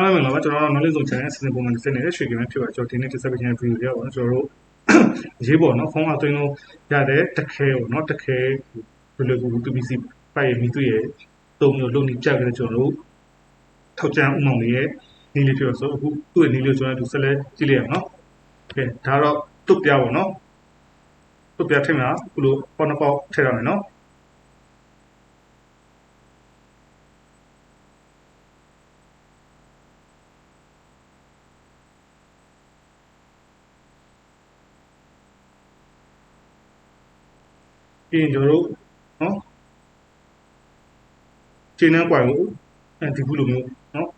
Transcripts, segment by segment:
အားမင်္ဂလာပါကျွန်တော်တို့ knowledge zone channel အစီအစဉ်ပုံမှန်တစ်စက်နေတဲ့ရွှေကင်းဖြစ်ပါကျွန်တော်ဒီနေ့တစ်စက်ပြန်ဗီဒီယိုရပါတော့ကျွန်တော်တို့ရေးပေါ်နော်ဖုန်းကသွင်းလို့ရတဲ့တခဲပေါ့နော်တခဲဘယ်လိုကူ PPC ပိုက်ရမီသူ့ရဲ့သုံးမျိုးလုံးနေပြကြတယ်ကျွန်တော်တို့ထောက်ချမ်းဥမောင်လေးရဲ့နေလေးဖြစ်ပါဆိုအခုသူ့ရဲ့နေလေးကျွန်တော်တို့ဆက်လက်ကြည့်လိုက်ရအောင်နော်ကဲဒါတော့တွတ်ပြပေါ့နော်တွတ်ပြထိမှာအခုလိုပေါ့နှပေါက်ထည့်ရမယ်နော် ပြီးရင်ကျွန်တော်တို့နော်ခြေနှမ်းကွိုင်ကိုအဲဒီခုလိုမျိုးနော်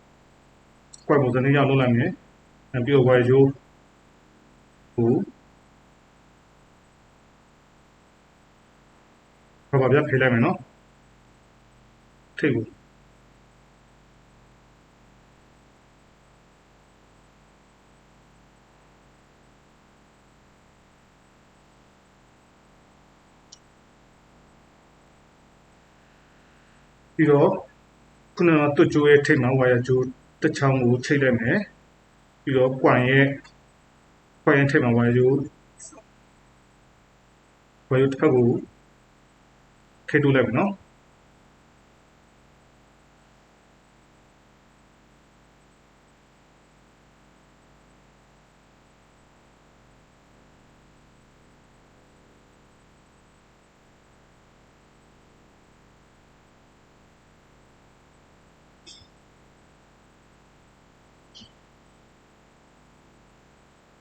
ကွိုင်ပုံစံနဲ့ရောက်လုပ်လိုက်မယ်အဲပြီးတော့ဝိုင်ရိုးကိုဘာဘာပြဖိလိုက်မယ်နော်ထိတ်ကို ပြီးတော့ခုနကတွတ်ကြိုးရဲ့ထိတ်မှာဝါယာကြိုးတစ်ချောင်းကိုချိတ်လိုက်မယ်ပြီးတော့ကွိုင်ရဲ့ကွိုင်ရဲ့ထိတ်မှာဝါယာကြိုးဝါယာတစ်ဖက်ကိုထိတ်ထုတ်လိုက်မယ်နော်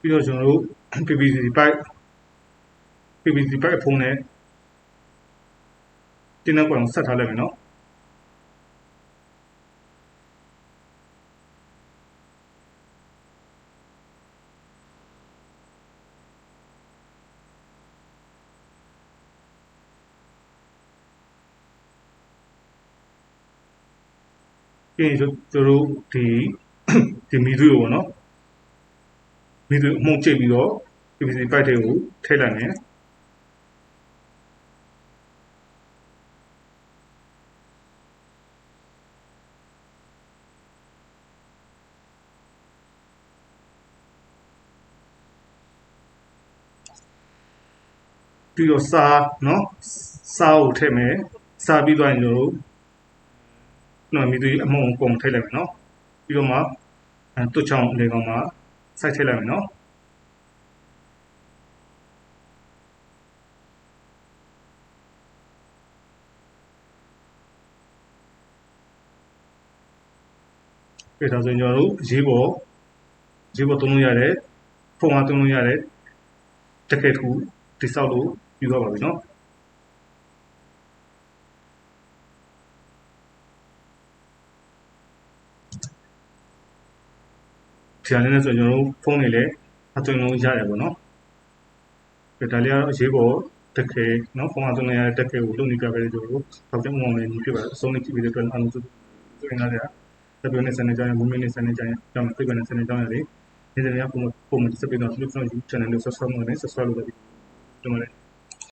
ပြီးတော့ကျွန်တော်တို့ PPC pipe PPC pipe ဖုန်းနဲ့တင်းတဲ့ကွန်ဆက်ထားလိုက်မယ်နော်ပြီးရင်ကျွန်တော်တို့ဒီဒီမီသူကိုပေါ့နော် မိသူအမှုန်ကျိတ်ပြီးတော့ PVC ပိုက်တွေကိုထည့်လိုက်မယ်ပြီးတော့စာနော်စာကိုထည့်မယ်စာပြီးသွားရင်ကျွန်တော်တို့နော်မိသူအမှုန်အကုန်ထည့်လိုက်မယ်နော်ပြီးတော့မှတွတ်ချောင်းလေကောင်မှာ စိုက်ထည့်လိုက်မယ်နော်ပြထားဆိုရင်ကျွန်တော်တို့ရေးပေါ်ရေးပေါ်သုံးလို့ရတယ်ဖုန်းအားသုံးလို့ရတယ်တကယ်ထူတိဆောက်လို့ယူတော့ပါပြီနော် ဒီအနေနဲ့ဆိုကျွန်တော်တို့ဖုန်းတွေလည်းအသွင်လုံးရတယ်ပေါ့နော်ဒါလေးကတော့အရေးပေါ်တက်ခဲနော်ဖုန်းအသွင်လုံးရတဲ့တက်ခဲကိုလုပ်နေကြပဲကျွန်တော်တို့ထောက်ချက်မောင်းနေပြီးပြပါအဆုံးနဲ့ကြည့်ပြီးတဲ့အတွက်အားလုံးစုသွင်းလာတဲ့တက်ပြောနေစနေကြရင်ဝင်းမင်းနေစနေကြရင်ကြောင်းပြပြနေစနေကြရင်လေဒီနေ့ကပုံပုံစံစပ်ပြီးတော့ Flip Phone channel ကို subscribe လုပ်နေ subscribe လုပ်ပြီးတော့